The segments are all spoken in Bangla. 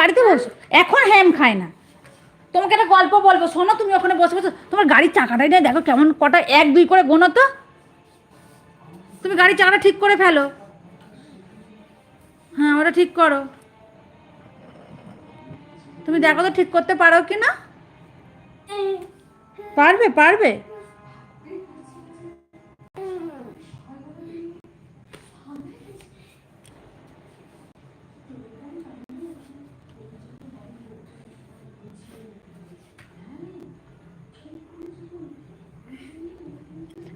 গাড়িতে বসো। এখন হ্যাম খায় না। তোমাকে একটা গল্প বলব। শোনো, তুমি ওখানে বসে বসে তোমার গাড়ির চাকাটাই নেই দেখো কেমন কটা এক, দুই করে গোনো তো। তুমি গাড়ির চাকাটা ঠিক করে ফেলো। হ্যাঁ ওটা ঠিক করো। তুমি দেখো তো ঠিক করতে পারো কি না? পারবে পারবে।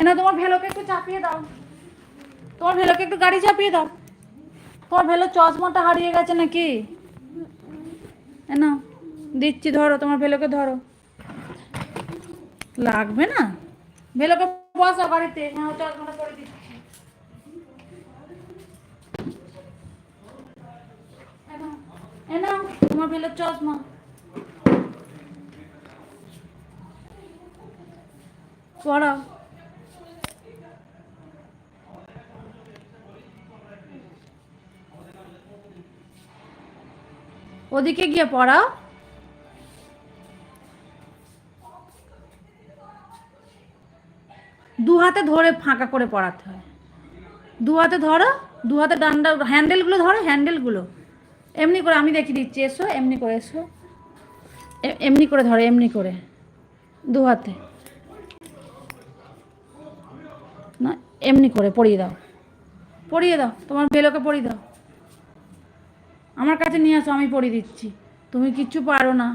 এনা তোমার ভেলোকে একটু চাপিয়ে দাও। তোমার ভেলোকে একটু গাড়ি চাপিয়ে দাও। তোমার ভেলো চশমাটা হারিয়ে গেছে নাকি? এনা দিচ্ছি, ধরো, তোমার ভেলোকে ধরো। লাগবে না? ভেলোকে বসো হ্যাঁ চশমাটা পরে দিচ্ছি। এনাও তোমার ভেলোর চশমা। পড়াও ওদিকে গিয়ে পড়াও। দু হাতে ধরে ফাঁকা করে পড়াতে হয়। দু হাতে ধরো, দু হাতে ডান্ডা, হ্যান্ডেলগুলো ধরো, হ্যান্ডেলগুলো। এমনি করে আমি দেখিয়ে দিচ্ছি, এসো, এমনি করে এসো। এমনি করে ধরো, এমনি করে। দু হাতে। না, এমনি করে পড়িয়ে দাও। পড়িয়ে দাও, তোমার বেলোকে পড়িয়ে দাও। আমার কাছে নিয়ে আসো আমি পড়িয়ে দিচ্ছি। তুমি কিচ্ছু পারো না।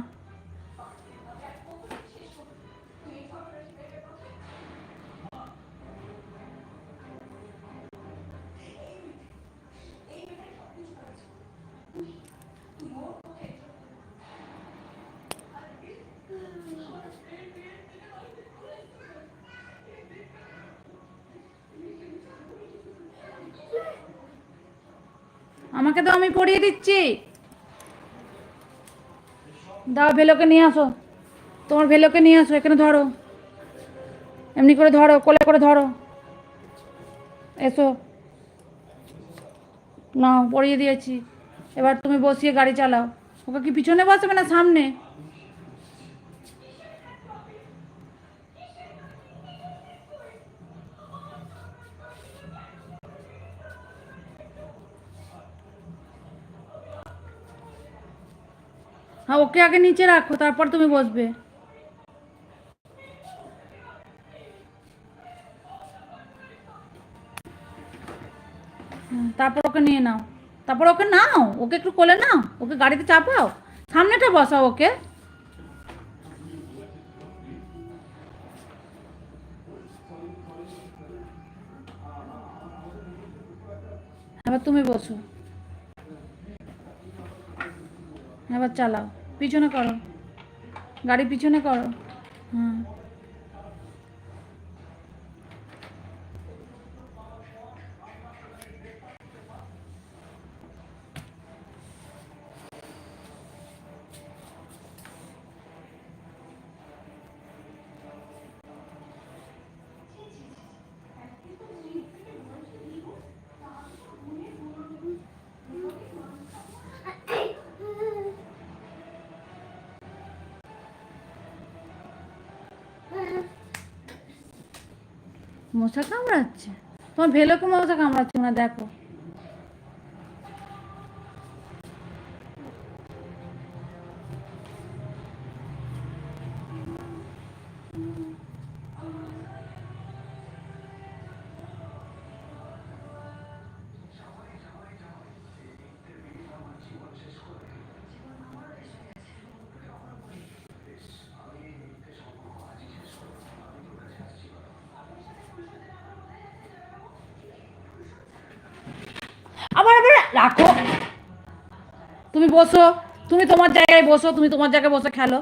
আমাকে তো আমি পড়িয়ে দিচ্ছি। দাও ভেলোকে নিয়ে আসো। তোমার ভেলোকে নিয়ে আসো, এখানে ধরো। এমনি করে ধরো, কোলে করে ধরো। এসো। না পড়িয়ে দিয়েছি। এবার তুমি বসিয়ে গাড়ি চালাও। ওকে কি পিছনে বসবে না সামনে? ওকে আগে নিচে রাখো, তারপর তুমি বসবে। তারপর ওকে নিয়ে নাও। তারপর ওকে নাও, ওকে একটু কোলে নাও, ওকে গাড়িতে চাপাও। সামনেটা বসাও ওকে। এবার তুমি বসো। এবার চালাও। পিছনে করো। গাড়ি পিছনে করো। হ্যাঁ। মশা কামড়াচ্ছে? তোমার ভেলোকে মশা কামড়াচ্ছে না দেখো। রাখো। তুমি বসো। তুমি তোমার জায়গায় বসো। তুমি তোমার জায়গায় বসে খেলো।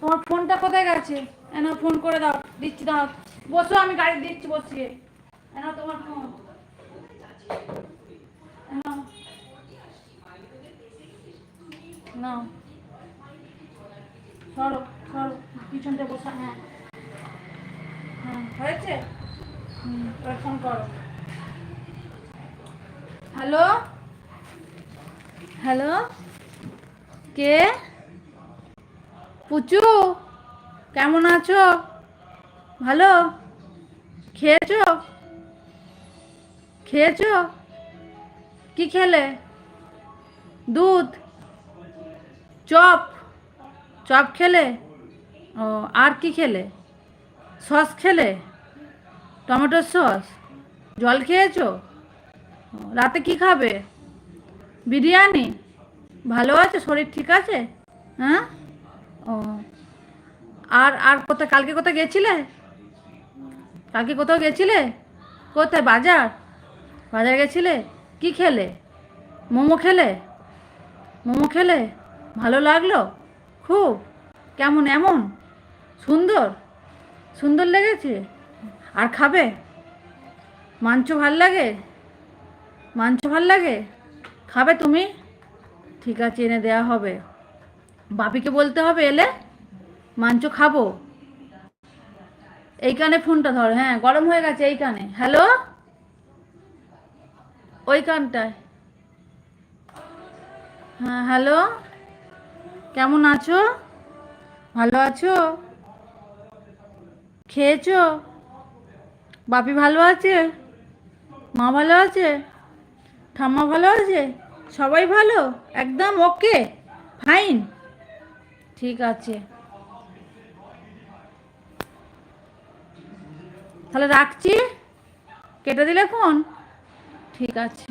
তোমার ফোনটা কোথায় গেছে? এনা, ফোন করে দাও। দিচ্ছি, দাও। বসো, আমি গাড়ি দিচ্ছি বসিয়ে এনা, তোমার ফোন। নাও সরো সরো। হ্যাঁ। হ্যাঁ হয়েছে? হুম ফোন করো। হ্যালো? হ্যালো? কে? পুচু? কেমন আছো? ভালো? খেয়েছো? খেয়েছো? কি খেলে? দুধ? চপ? চপ খেলে? ও, আর কি খেলে? সস খেলে? টমেটোর সস? জল খেয়েছো? রাতে কি খাবে? বিরিয়ানি? ভালো আছে? শরীর ঠিক আছে? হ্যাঁ? ও। আর আর কোথায়, কালকে কোথায় গেছিলে? কালকে কোথাও গেছিলে? কোথায়, বাজার? বাজার গেছিলে? কি খেলে? মোমো খেলে? মোমো খেলে? ভালো লাগল? খুব। কেমন, এমন? সুন্দর? সুন্দর লেগেছে? আর খাবে? মাংস ভালো লাগে? মাংস ভালো লাগে? খাবে তুমি? ঠিক আছে, এনে দেওয়া হবে। বাপিকে বলতে হবে এলে মাংস খাব। এই কানে ফোনটা ধর হ্যাঁ গরম হয়ে গেছে এই কানে হ্যালো ওই কানটায় হ্যাঁ হ্যালো কেমন আছো? ভালো আছো? খেয়েছো? বাপি ভালো আছে? মা ভালো আছে? ঠাম্মা ভালো আছে? সবাই ভালো? একদম ওকে ফাইন ঠিক আছে। তাহলে রাখছি। কেটে দিলে ফোন ঠিক আছে।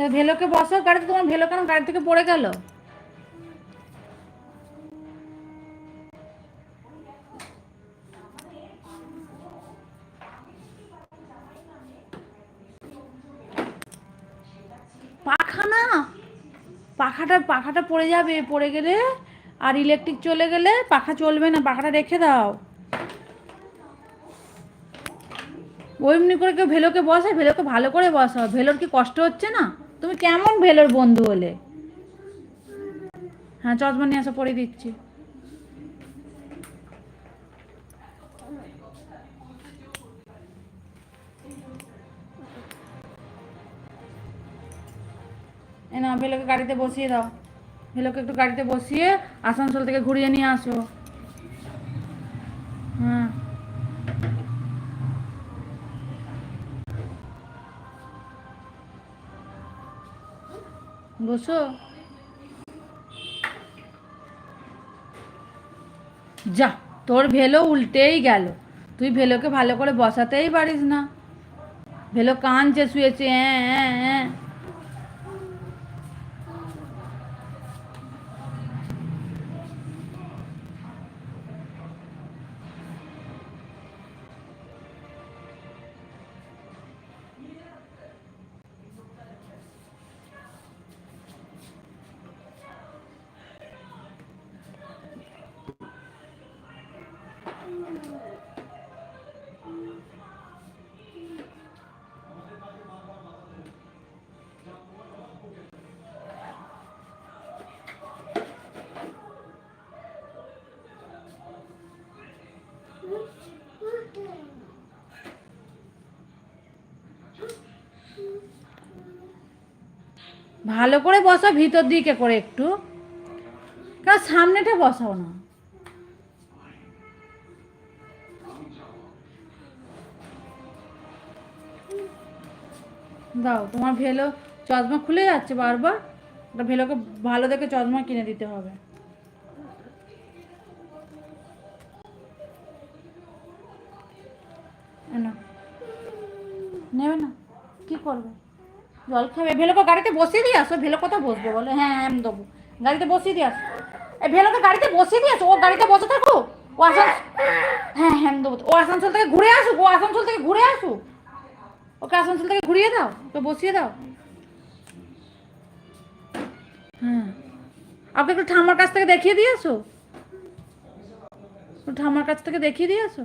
তা ভেলোকে বসো গাড়িতে তোমার ভেলো কেন গাড়ি থেকে পড়ে গেল? পাখা না পাখাটা পাখাটা পড়ে যাবে, পড়ে গেলে আর ইলেকট্রিক চলে গেলে পাখা চলবে না, পাখাটা রেখে দাও। ওইমনি করে কেউ ভেলোকে বসে ভেলোকে ভালো করে বসাও, ভেলোর কি কষ্ট হচ্ছে না? তুমি কেমন ভেলোর বন্ধু হলে? হ্যাঁ চশমা নিয়ে আসা পরে দিচ্ছি। এ না ভেলোকে গাড়িতে বসিয়ে দাও। ভেলোকে একটু গাড়িতে বসিয়ে আসানসোল থেকে ঘুরিয়ে নিয়ে আসো। বসো। যা, তোর ভেলো উল্টেই গেল। তুই ভেলোকে ভালো করে বসাতেই পারিস না। ভেলো কাঁদছে, শুয়েছে হ্যাঁ হ্যাঁ হ্যাঁ ভালো করে বসাও ভিতর দিকে করে একটু। কারণ সামনেটা বসাও না। দাও, তোমার ভেলো চশমা খুলে যাচ্ছে বারবার, ওটা ভেলোকে ভালো দেখে চশমা কিনে দিতে হবে। এ নাও। নেবে না? কি করবে? জল খাবে। ভেলোকে গাড়িতে বসিয়ে দিয়ে আসো, ভেলো কোথাও বসবে বলে? হ্যাঁ হ্যাঁ আমি দেবো। গাড়িতে বসিয়ে দিয়ে আসো। এই ভেলোকে গাড়িতে বসিয়ে দিয়েছ ও গাড়িতে বসে থাকো ও আসান হ্যাঁ হ্যাঁ দেবো। ও আসানসোল থেকে ঘুরে আসুক, ও আসানসোল থেকে ঘুরে আসুক। ওকে আসানসোল থেকে ঘুরিয়ে দাও, ওকে বসিয়ে দাও। হ্যাঁ আপনি একটু ঠাম্মার কাছ থেকে দেখিয়ে দিয়েছ একটু ঠাম্মার কাছ থেকে দেখিয়ে দিয়েছ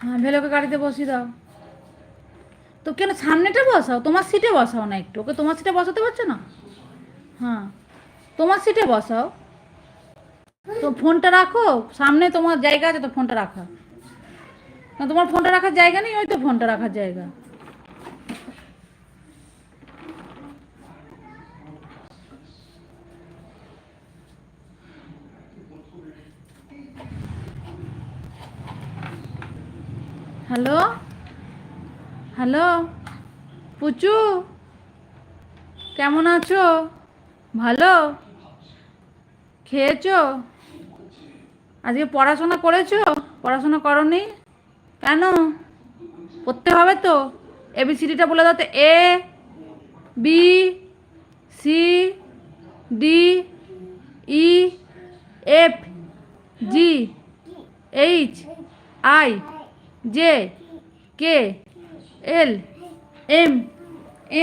হ্যাঁ ভেলোকে গাড়িতে বসিয়ে দাও। তো কেন সামনেটা বসাও? তোমার সিটে বসাও না একটু। ওকে তোমার সিটে বসাতে পারছ না? হ্যাঁ তোমার সিটে বসাও। তো ফোনটা রাখো। সামনে তোমার জায়গা আছে, তো ফোনটা রাখা। তোমার ফোনটা রাখার জায়গা নেই, ওই তো ফোনটা রাখার জায়গা। হ্যালো? হ্যালো? পুচু? কেমন আছো? ভালো? খেয়েছো? আজকে পড়াশোনা করেছ? পড়াশোনা করনি? কেন? পড়তে হবে তো। এবিসিডিটা বলে দাও তো। A B C D E F G H I J, K, L, M,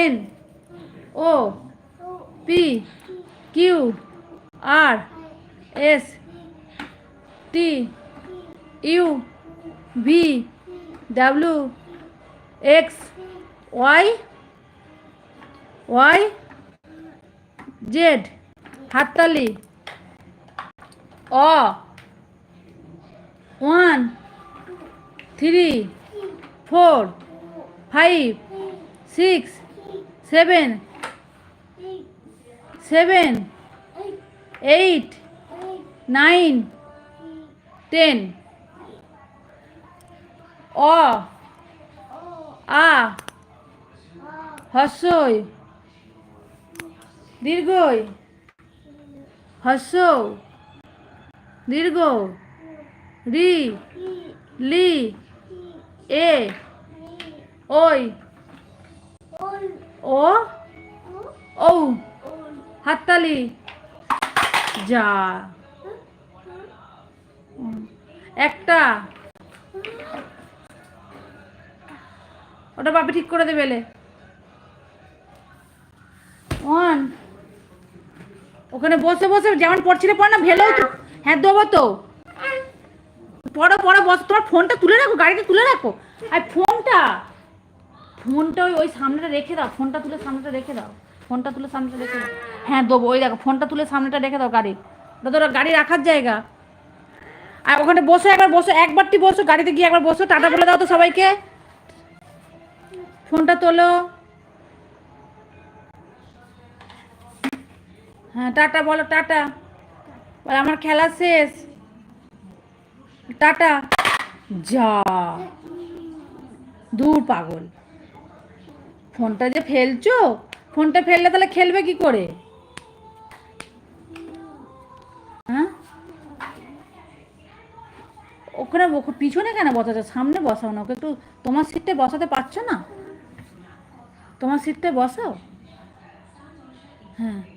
N, O, P, Q, R, S, T, U, V, W, X, Y Y, Z, হাততালি, অ, one three, four, five, six, seven seven, eight, nine, ten. অ, আ হস্যই দীর্ঘই হস্য দীর্ঘ রি, লি। এ, ওই, ও ও হাততালি। যা। একটা। ওটা বাপি ঠিক করে দেবে এলে। ওয়ান। ওখানে বসে বসে, যেমন পড়ছিলে পড় না, ভেলেও তো। হ্যাঁ দেবো তো। পড়ো পড়ো বস, তোমার ফোনটা তুলে রাখো গাড়িতে তুলে রাখো। আর ফোনটা। ফোনটা ওই ওই সামনেটা রেখে দাও, ফোনটা তুলে সামনেটা রেখে দাও। ফোনটা তুলে সামনেটা রেখে দাও। হ্যাঁ দেবো, ওই দেখো, ফোনটা তুলে সামনেটা রেখে দাও গাড়ি। তো গাড়ি রাখার জায়গা। আর ওখানে বসে, একবার বসো, একবারটি বসো, গাড়িতে গিয়ে একবার বসো, টাটা বলে দাও তো সবাইকে। ফোনটা তোলো। হ্যাঁ টাটা বলো, টাটা। আমার খেলা শেষ। টাটা। যা। দূর পাগল। ফোনটা যে ফেলছো? ফোনটা ফেললে তাহলে খেলবে কি করে? হ্যাঁ? ওখানে পিছনে কেন বসাচ্ছ? সামনে বসাও না, ওকে একটু তোমার সিটে বসাতে পারছ না? তোমার সিটটা বসাও? হ্যাঁ।